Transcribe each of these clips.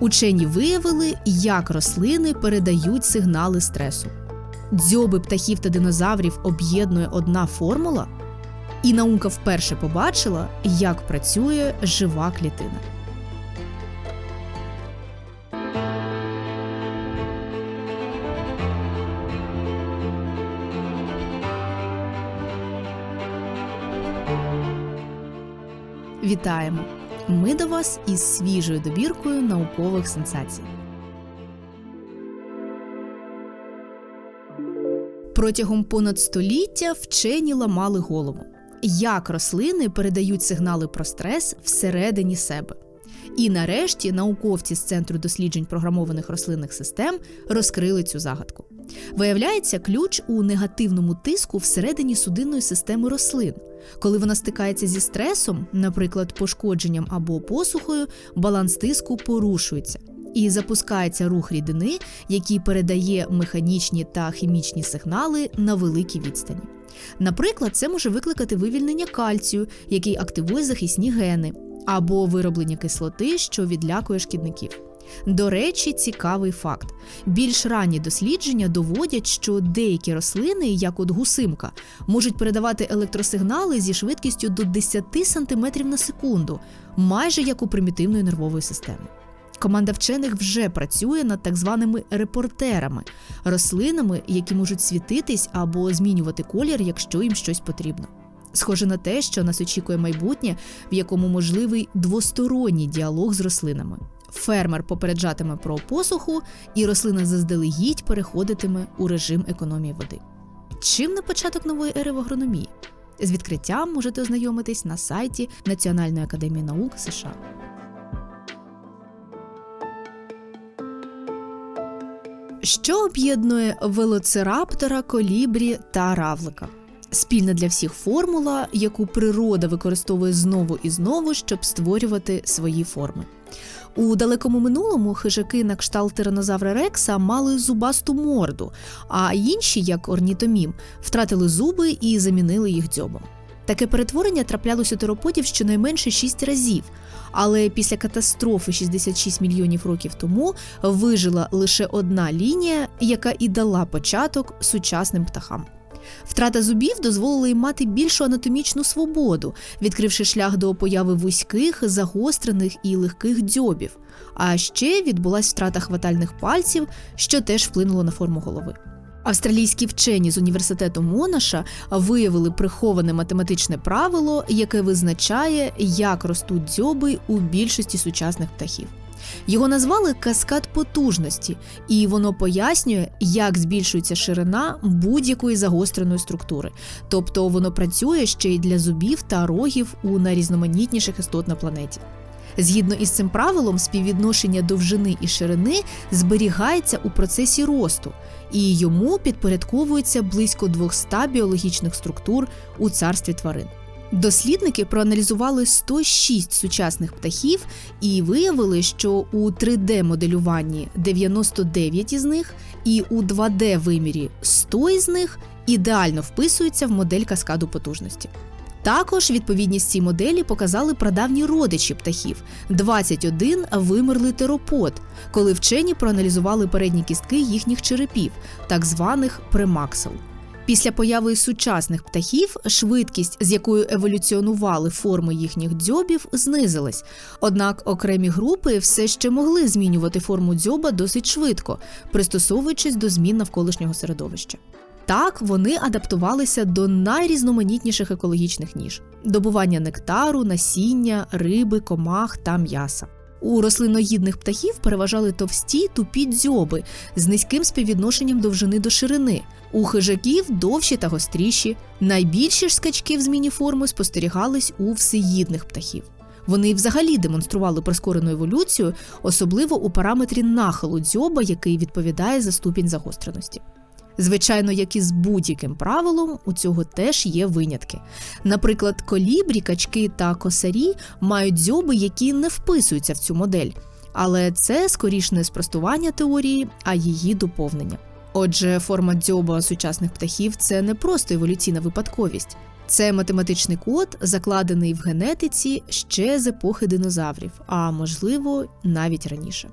Учені виявили, як рослини передають сигнали стресу. Дзьоби птахів та динозаврів об'єднує одна формула, і наука вперше побачила, як працює жива клітина. Вітаємо! Ми до вас із свіжою добіркою наукових сенсацій. Протягом понад століття вчені ламали голову, як рослини передають сигнали про стрес всередині себе. І нарешті науковці з Центру досліджень програмованих рослинних систем розкрили цю загадку. Виявляється, ключ у негативному тиску всередині судинної системи рослин. Коли вона стикається зі стресом, наприклад, пошкодженням або посухою, баланс тиску порушується. І запускається рух рідини, який передає механічні та хімічні сигнали на великій відстані. Наприклад, це може викликати вивільнення кальцію, який активує захисні гени, або вироблення кислоти, що відлякує шкідників. До речі, цікавий факт: більш ранні дослідження доводять, що деякі рослини, як от гусимка, можуть передавати електросигнали зі швидкістю до 10 см на секунду, майже як у примітивної нервової системи. Команда вчених вже працює над так званими репортерами рослинами, які можуть світитись або змінювати колір, якщо їм щось потрібно. Схоже на те, що нас очікує майбутнє, в якому можливий двосторонній діалог з рослинами. Фермер попереджатиме про посуху, і рослина заздалегідь переходитиме у режим економії води. Чим не початок нової ери в агрономії? З відкриттям можете ознайомитись на сайті Національної академії наук США. Що об'єднує велоцираптора, колібрі та равлика? Спільна для всіх формула, яку природа використовує знову і знову, щоб створювати свої форми. У далекому минулому хижаки на кшталт тиранозавра Рекса мали зубасту морду, а інші, як орнітомім, втратили зуби і замінили їх дзьобом. Таке перетворення траплялось у тероподів щонайменше 6 разів, але після катастрофи 66 мільйонів років тому вижила лише одна лінія, яка і дала початок сучасним птахам. Втрата зубів дозволила їм мати більшу анатомічну свободу, відкривши шлях до появи вузьких, загострених і легких дзьобів. А ще відбулась втрата хватальних пальців, що теж вплинуло на форму голови. Австралійські вчені з університету Монаша виявили приховане математичне правило, яке визначає, як ростуть дзьоби у більшості сучасних птахів. Його назвали каскад потужності, і воно пояснює, як збільшується ширина будь-якої загостреної структури, тобто воно працює ще й для зубів та рогів у найрізноманітніших істот на планеті. Згідно із цим правилом, співвідношення довжини і ширини зберігається у процесі росту, і йому підпорядковується близько 200 біологічних структур у царстві тварин. Дослідники проаналізували 106 сучасних птахів і виявили, що у 3D-моделюванні 99 із них і у 2D-вимірі 100 із них ідеально вписуються в модель каскаду потужності. Також відповідність цій моделі показали прадавні родичі птахів 21 вимерлий теропод, коли вчені проаналізували передні кістки їхніх черепів, так званих премаксел. Після появи сучасних птахів швидкість, з якою еволюціонували форми їхніх дзьобів, знизилась. Однак окремі групи все ще могли змінювати форму дзьоба досить швидко, пристосовуючись до змін навколишнього середовища. Так вони адаптувалися до найрізноманітніших екологічних ніж: добування нектару, насіння, риби, комах та м'яса. У рослиноїдних птахів переважали товсті тупі дзьоби з низьким співвідношенням довжини до ширини. У хижаків довші та гостріші. Найбільші ж скачки в зміні форми спостерігались у всеїдних птахів. Вони взагалі демонстрували прискорену еволюцію, особливо у параметрі нахилу дзьоба, який відповідає за ступінь загостреності. Звичайно, як і з будь-яким правилом, у цього теж є винятки. Наприклад, колібрі, качки та косарі мають дзьоби, які не вписуються в цю модель. Але це скоріш не спростування теорії, а її доповнення. Отже, форма дзьоба сучасних птахів це не просто еволюційна випадковість, це математичний код, закладений в генетиці ще з епохи динозаврів, а можливо навіть раніше.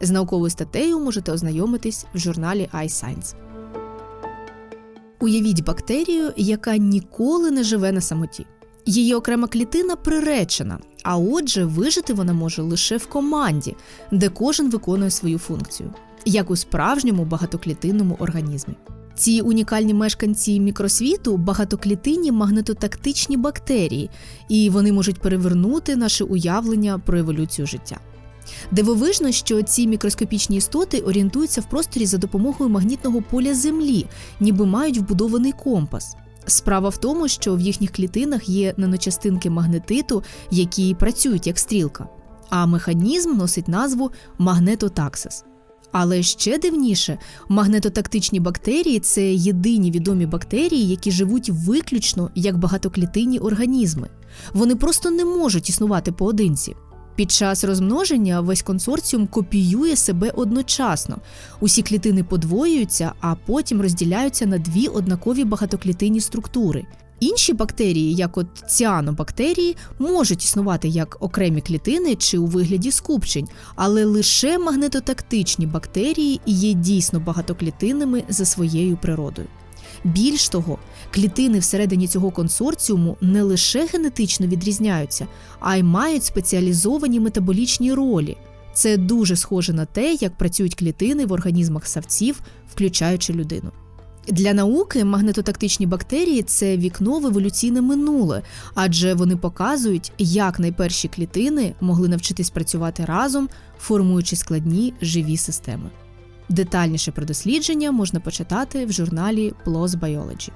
З науковою статтею можете ознайомитись в журналі iScience. Уявіть бактерію, яка ніколи не живе на самоті. Її окрема клітина приречена, а отже, вижити вона може лише в команді, де кожен виконує свою функцію, як у справжньому багатоклітинному організмі. Ці унікальні мешканці мікросвіту багатоклітинні магнетотактичні бактерії, і вони можуть перевернути наше уявлення про еволюцію життя. Дивовижно, що ці мікроскопічні істоти орієнтуються в просторі за допомогою магнітного поля Землі, ніби мають вбудований компас. Справа в тому, що в їхніх клітинах є наночастинки магнетиту, які працюють як стрілка, а механізм носить назву магнетотаксис. Але ще дивніше, магнетотактичні бактерії це єдині відомі бактерії, які живуть виключно як багатоклітинні організми. Вони просто не можуть існувати поодинці. Під час розмноження весь консорціум копіює себе одночасно. Усі клітини подвоюються, а потім розділяються на дві однакові багатоклітинні структури. Інші бактерії, як от ціанобактерії, можуть існувати як окремі клітини чи у вигляді скупчень, але лише магнетотактичні бактерії є дійсно багатоклітинними за своєю природою. Більш того, клітини всередині цього консорціуму не лише генетично відрізняються, а й мають спеціалізовані метаболічні ролі. Це дуже схоже на те, як працюють клітини в організмах савців, включаючи людину. Для науки магнетотактичні бактерії це вікно в еволюційне минуле, адже вони показують, як найперші клітини могли навчитись працювати разом, формуючи складні живі системи. Детальніше про дослідження можна почитати в журналі PLOS Biology.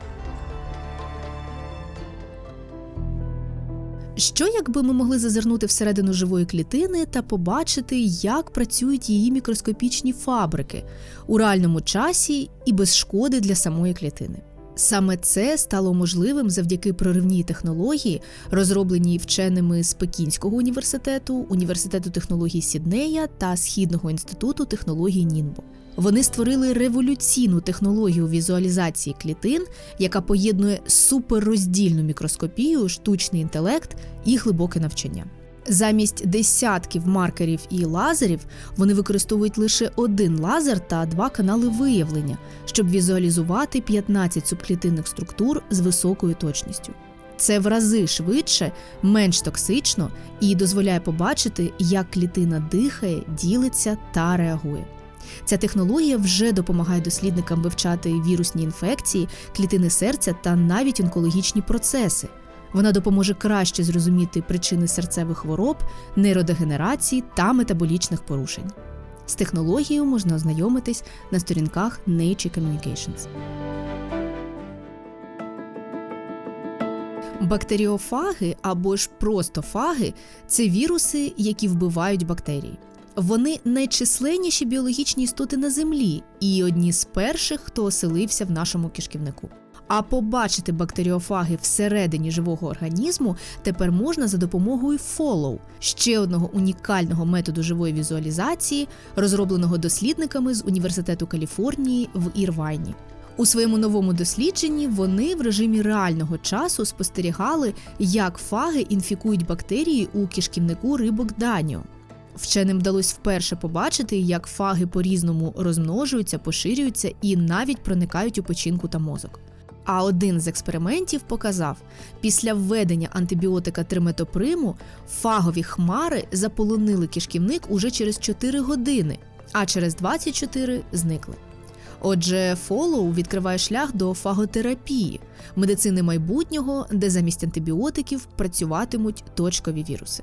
Що якби ми могли зазирнути всередину живої клітини та побачити, як працюють її мікроскопічні фабрики у реальному часі і без шкоди для самої клітини? Саме це стало можливим завдяки проривній технології, розробленій вченими з Пекінського університету, університету технологій Сіднея та Східного інституту технологій Нінбо. Вони створили революційну технологію візуалізації клітин, яка поєднує суперроздільну мікроскопію, штучний інтелект і глибоке навчання. Замість десятків маркерів і лазерів вони використовують лише один лазер та два канали виявлення, щоб візуалізувати 15 субклітинних структур з високою точністю. Це в рази швидше, менш токсично і дозволяє побачити, як клітина дихає, ділиться та реагує. Ця технологія вже допомагає дослідникам вивчати вірусні інфекції, клітини серця та навіть онкологічні процеси. Вона допоможе краще зрозуміти причини серцевих хвороб, нейродегенерації та метаболічних порушень. З технологією можна ознайомитись на сторінках Nature Communications. Бактеріофаги або ж просто фаги це віруси, які вбивають бактерії. Вони найчисленніші біологічні істоти на землі і одні з перших, хто оселився в нашому кишківнику. А побачити бактеріофаги всередині живого організму тепер можна за допомогою Follow, ще одного унікального методу живої візуалізації, розробленого дослідниками з університету Каліфорнії в Ірвайні. У своєму новому дослідженні вони в режимі реального часу спостерігали, як фаги інфікують бактерії у кишківнику рибок Даніо. Вченим вдалося вперше побачити, як фаги по-різному розмножуються, поширюються і навіть проникають у печінку та мозок. А один з експериментів показав, після введення антибіотика триметоприму фагові хмари заполонили кишківник уже через 4 години, а через 24 зникли. Отже, фолоу відкриває шлях до фаготерапії, медицини майбутнього, де замість антибіотиків працюватимуть точкові віруси.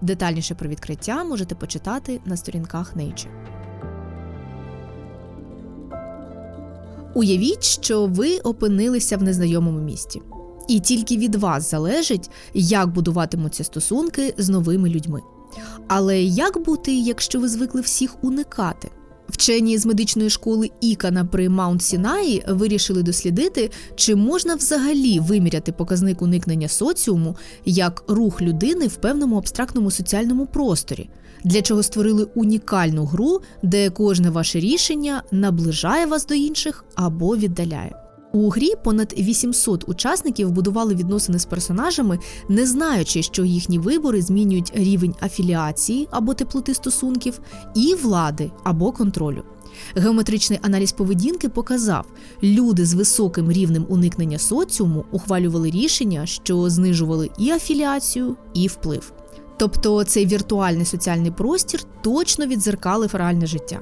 Детальніше про відкриття можете почитати на сторінках Nature. Уявіть, що ви опинилися в незнайомому місті, і тільки від вас залежить, як будуватимуться стосунки з новими людьми. Але як бути, якщо ви звикли всіх уникати? Вчені з медичної школи Ікана при Маунт Сінаї вирішили дослідити, чи можна взагалі виміряти показник уникнення соціуму як рух людини в певному абстрактному соціальному просторі, для чого створили унікальну гру, де кожне ваше рішення наближає вас до інших або віддаляє. У грі понад 800 учасників будували відносини з персонажами, не знаючи, що їхні вибори змінюють рівень афіліації або теплоти стосунків, і влади або контролю. Геометричний аналіз поведінки показав, люди з високим рівнем уникнення соціуму ухвалювали рішення, що знижували і афіліацію, і вплив. Тобто цей віртуальний соціальний простір точно відзеркалив реальне життя.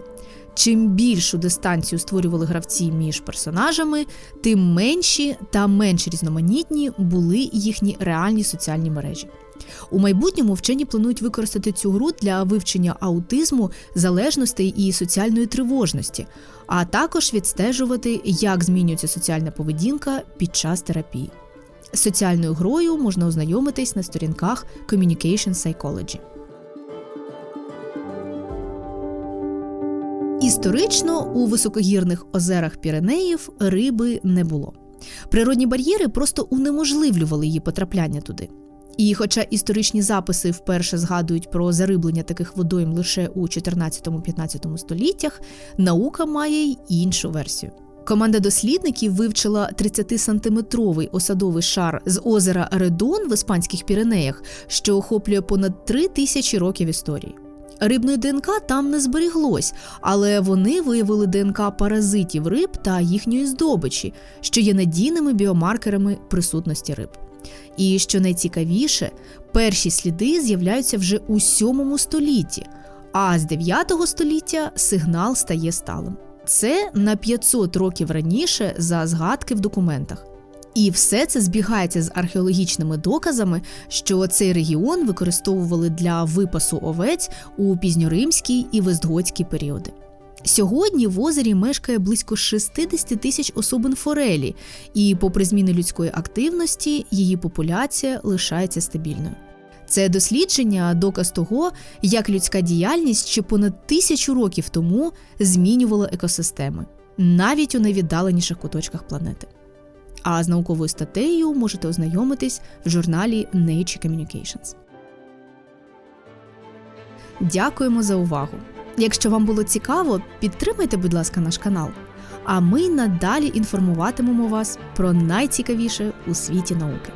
Чим більшу дистанцію створювали гравці між персонажами, тим менші та менш різноманітні були їхні реальні соціальні мережі. У майбутньому вчені планують використати цю гру для вивчення аутизму, залежностей і соціальної тривожності, а також відстежувати, як змінюється соціальна поведінка під час терапії. З соціальною грою можна ознайомитись на сторінках Communication Psychology. Історично у високогірних озерах Піренеїв риби не було. Природні бар'єри просто унеможливлювали її потрапляння туди. І хоча історичні записи вперше згадують про зариблення таких водойм лише у 14-15 століттях, наука має й іншу версію. Команда дослідників вивчила 30-сантиметровий осадовий шар з озера Редон в іспанських Піренеях, що охоплює понад 3 тисячі років історії. Рибної ДНК там не зберіглось, але вони виявили ДНК паразитів риб та їхньої здобичі, що є надійними біомаркерами присутності риб. І що найцікавіше, перші сліди з'являються вже у 7 столітті, а з 9 століття сигнал стає сталим. Це на 500 років раніше за згадки в документах. І все це збігається з археологічними доказами, що цей регіон використовували для випасу овець у пізньоримський і вестготські періоди. Сьогодні в озері мешкає близько 60 тисяч особин форелі, і, попри зміни людської активності, її популяція лишається стабільною. Це дослідження доказ того, як людська діяльність ще понад тисячу років тому змінювала екосистеми, навіть у найвіддаленіших куточках планети. А з науковою статтею можете ознайомитись в журналі Nature Communications. Дякуємо за увагу! Якщо вам було цікаво, підтримайте, будь ласка, наш канал. А ми надалі інформуватимемо вас про найцікавіше у світі науки.